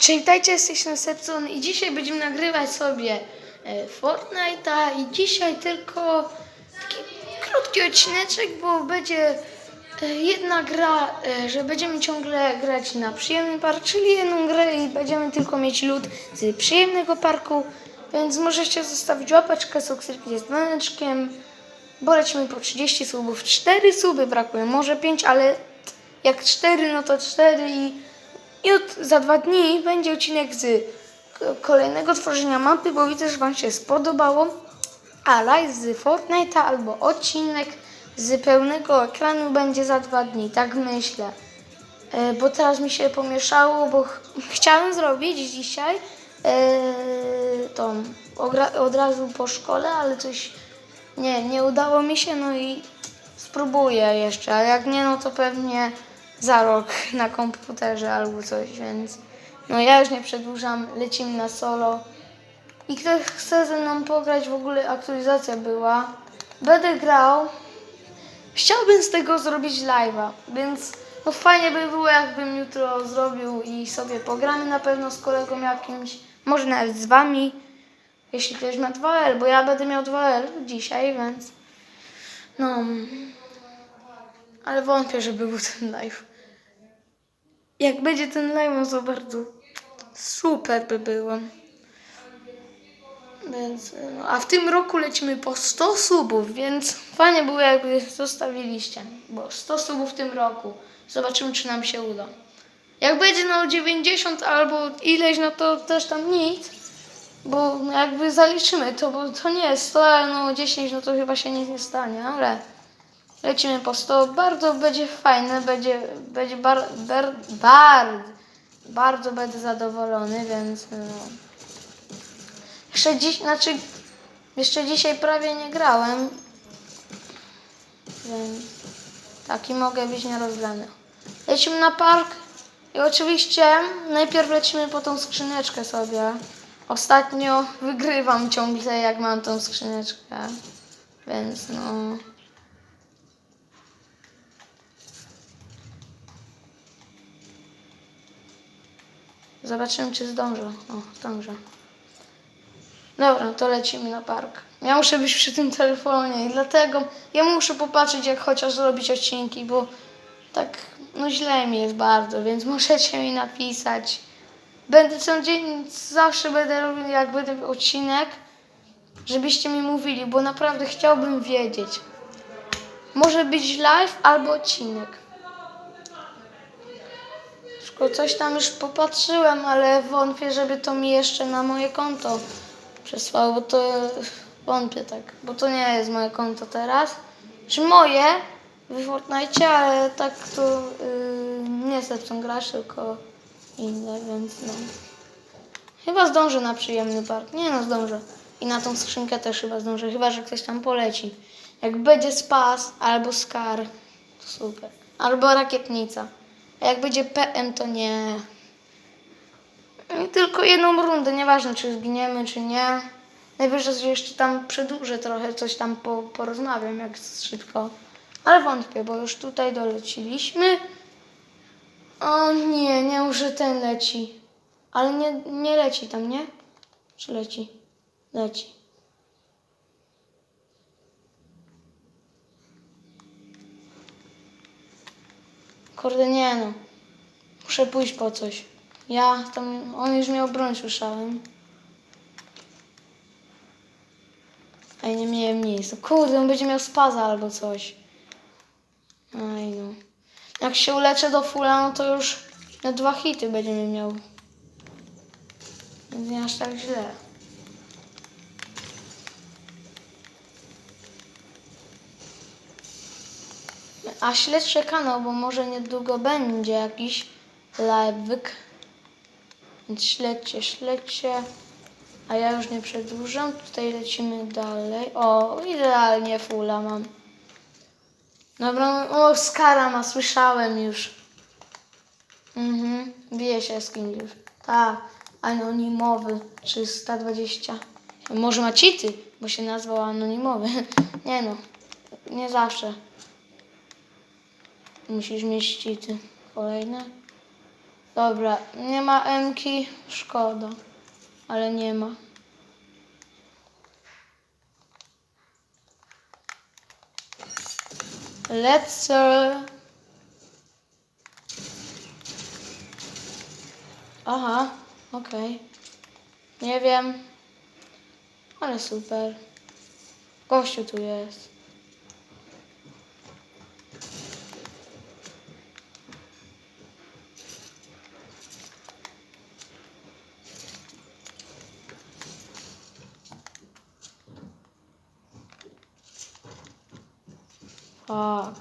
Cześć, witajcie, jesteśmy Sepson i dzisiaj będziemy nagrywać sobie e, Fortnite'a i dzisiaj tylko taki krótki odcineczek, bo będzie e, jedna gra, e, że będziemy ciągle grać na przyjemnym parku, czyli jedną grę i będziemy tylko mieć lód z przyjemnego parku, więc możecie zostawić łapeczkę, subskrypcję z dzwoneczkiem, bo lecimy po 30 subów, 4 suby brakuje, może 5, ale jak 4 no to 4 i Jut za dwa dni będzie odcinek z kolejnego tworzenia mapy, bo widzę, że Wam się spodobało. A live z Fortnite'a albo odcinek z pełnego ekranu będzie za dwa dni, tak myślę. E, bo teraz mi się pomieszało, bo ch- chciałem zrobić dzisiaj e, od razu po szkole, ale coś nie, nie udało mi się, no i spróbuję jeszcze, ale jak nie, no to pewnie za rok na komputerze albo coś, więc no ja już nie przedłużam, lecimy na solo. I kto chce ze mną pograć, w ogóle aktualizacja była. Będę grał. Chciałbym z tego zrobić live'a, więc no fajnie by było, jakbym jutro zrobił i sobie pogramy na pewno z kolegą jakimś, może nawet z wami, jeśli ktoś ma 2L, bo ja będę miał 2L dzisiaj, więc no, ale wątpię, żeby był ten live. Jak będzie ten live, no to bardzo super by było. Więc, no, a w tym roku lecimy po 100 subów, więc fajnie było jakby zostawiliście, bo 100 subów w tym roku. Zobaczymy, czy nam się uda. Jak będzie no 90 albo ileś, no to też tam nic, bo jakby zaliczymy to, bo to nie jest 100, ale no 10, no to chyba się nic nie stanie, ale lecimy po 100. Bardzo będzie fajne, będzie, będzie bar, bar, bar, bardzo będę zadowolony, więc no. Jeszcze dziś, znaczy, jeszcze dzisiaj prawie nie grałem, więc taki mogę być nierozgrany. Lecimy na park i oczywiście najpierw lecimy po tą skrzyneczkę sobie. Ostatnio wygrywam ciągle jak mam tą skrzyneczkę, więc no... Zobaczymy, czy zdążę. O, zdążę. Dobra, to lecimy na park. Ja muszę być przy tym telefonie i dlatego ja muszę popatrzeć, jak chociaż zrobić odcinki, bo tak, no źle mi jest bardzo, więc możecie mi napisać. Będę co dzień, zawsze będę robił, jak będę odcinek, żebyście mi mówili, bo naprawdę chciałbym wiedzieć. Może być live albo odcinek. Tylko coś tam już popatrzyłem, ale wątpię, żeby to mi jeszcze na moje konto przesłało, bo to wątpię tak, bo to nie jest moje konto teraz. Czy moje w Fortnite, ale tak to yy, nie Sepson grasz, tylko inne, więc no. Chyba zdążę na przyjemny park. Nie no, zdążę. I na tą skrzynkę też chyba zdążę, chyba że ktoś tam poleci. Jak będzie spas albo skar, to super. Albo rakietnica. A jak będzie PM, to nie. I tylko jedną rundę, nieważne czy zginiemy, czy nie. Najwyżej że jeszcze tam przedłużę trochę, coś tam po, porozmawiam, jak szybko. Ale wątpię, bo już tutaj doleciliśmy. O nie, nie może ten leci. Ale nie, nie leci tam, nie? Czy leci? Leci. Kurde, nie no. Muszę pójść po coś. Ja tam, on już miał broń, słyszałem. Ja nie miałem miejsca. Kurde, on będzie miał spaza albo coś. Aj no. Jak się uleczę do fulla, no to już na dwa hity będziemy miał. Nie aż tak źle. A śledźcie kanał, bo może niedługo będzie jakiś live'yk. Więc śledźcie, śledźcie. A ja już nie przedłużam. Tutaj lecimy dalej. O, idealnie fulla mam. Dobra, o, Skara ma, słyszałem już. Mhm, wie się z kim już. Tak, anonimowy 320. Może ma cheaty, bo się nazwał anonimowy. Nie no, nie zawsze. Musisz mieć cheaty. Kolejne. Dobra, nie ma Emki, szkoda, ale nie ma. Let's uh... Aha, okej. Nie wiem, ale super. Gościu tu jest. 哦。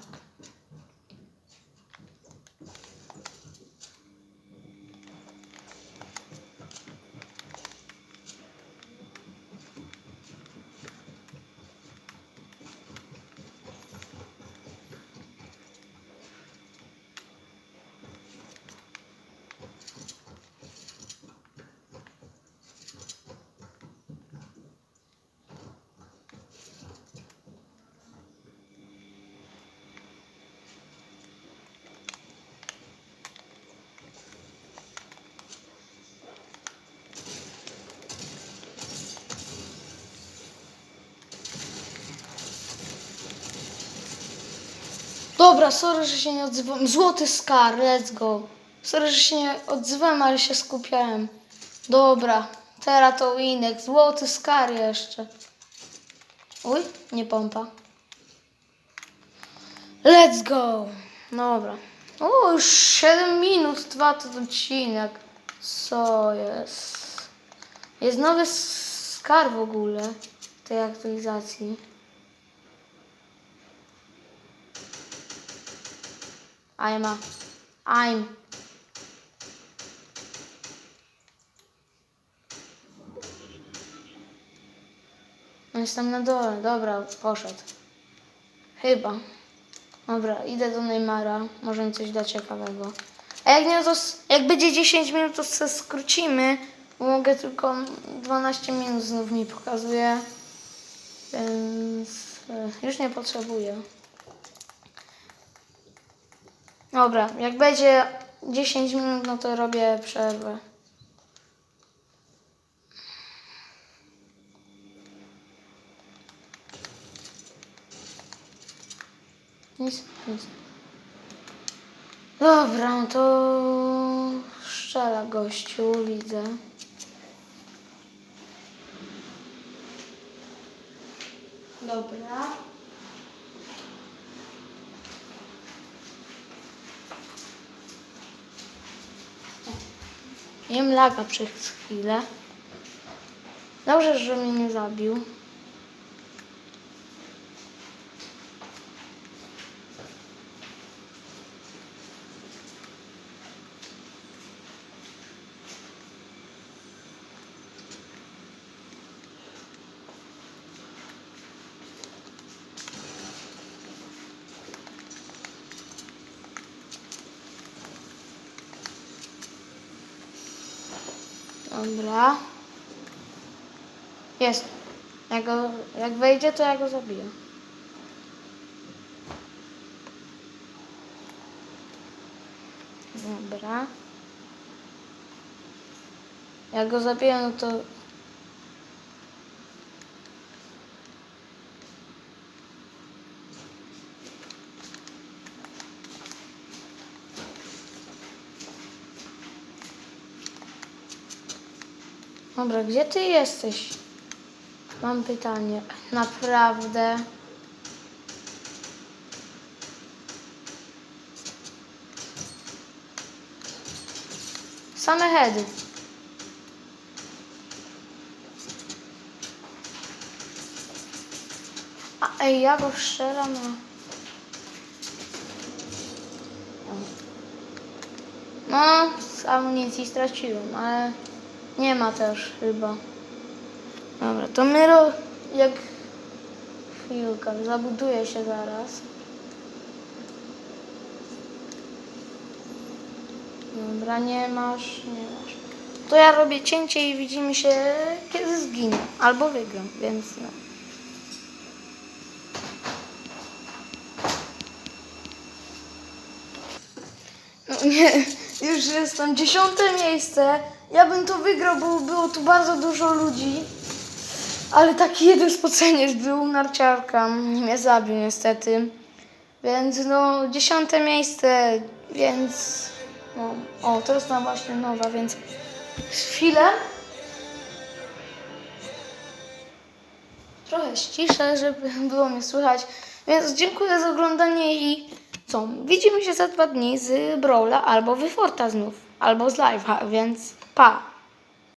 Dobra, sorry, że się nie odzywam. Złoty skar, let's go. Sorry, że się nie odzywałem, ale się skupiałem. Dobra, teraz to winek. Złoty skar jeszcze. Uj, nie pompa. Let's go. Dobra. O, już 7 minut trwa ten odcinek. Co jest? Jest nowy skar w ogóle tej aktualizacji. I'm a, I'm. No Jestem na dole, dobra, poszedł. Chyba. Dobra, idę do Neymara, może mi coś da ciekawego. A jak nie, to s- jak będzie 10 minut, to se skrócimy, bo mogę tylko 12 minut znów mi pokazuje. Więc e, już nie potrzebuję. Dobra, jak będzie 10 minut, no to robię przerwę. Nic, nic. Dobra, no to szczela gościu, widzę. Dobra. Jem laga przez chwilę. Dobrze, że mnie nie zabił. Dobra. Jest. Jak, go, jak wejdzie, to ja go zabiję. Dobra. Jak go zabiję, no to... Dobra, gdzie ty jesteś? Mam pytanie. Naprawdę? Same heady. A ej, ja go strzelam. No, z amunicji straciłem, ale nie ma też chyba. Dobra, to my jak... Chwilkę, zabuduję się zaraz. Dobra, nie masz, nie masz. To ja robię cięcie i widzimy się, kiedy zginę. Albo wygram, więc no. No nie, Już jestem dziesiąte miejsce. Ja bym to wygrał, bo było tu bardzo dużo ludzi. Ale taki jeden spoceniec był, narciarka. Mnie zabił niestety. Więc no, dziesiąte miejsce, więc... No, o, jest tam właśnie nowa, więc... Chwilę. Trochę ściszę, żeby było mnie słychać. Więc dziękuję za oglądanie i co? Widzimy się za dwa dni z Brawla albo Wyforta znów, albo z live'a, więc Pá,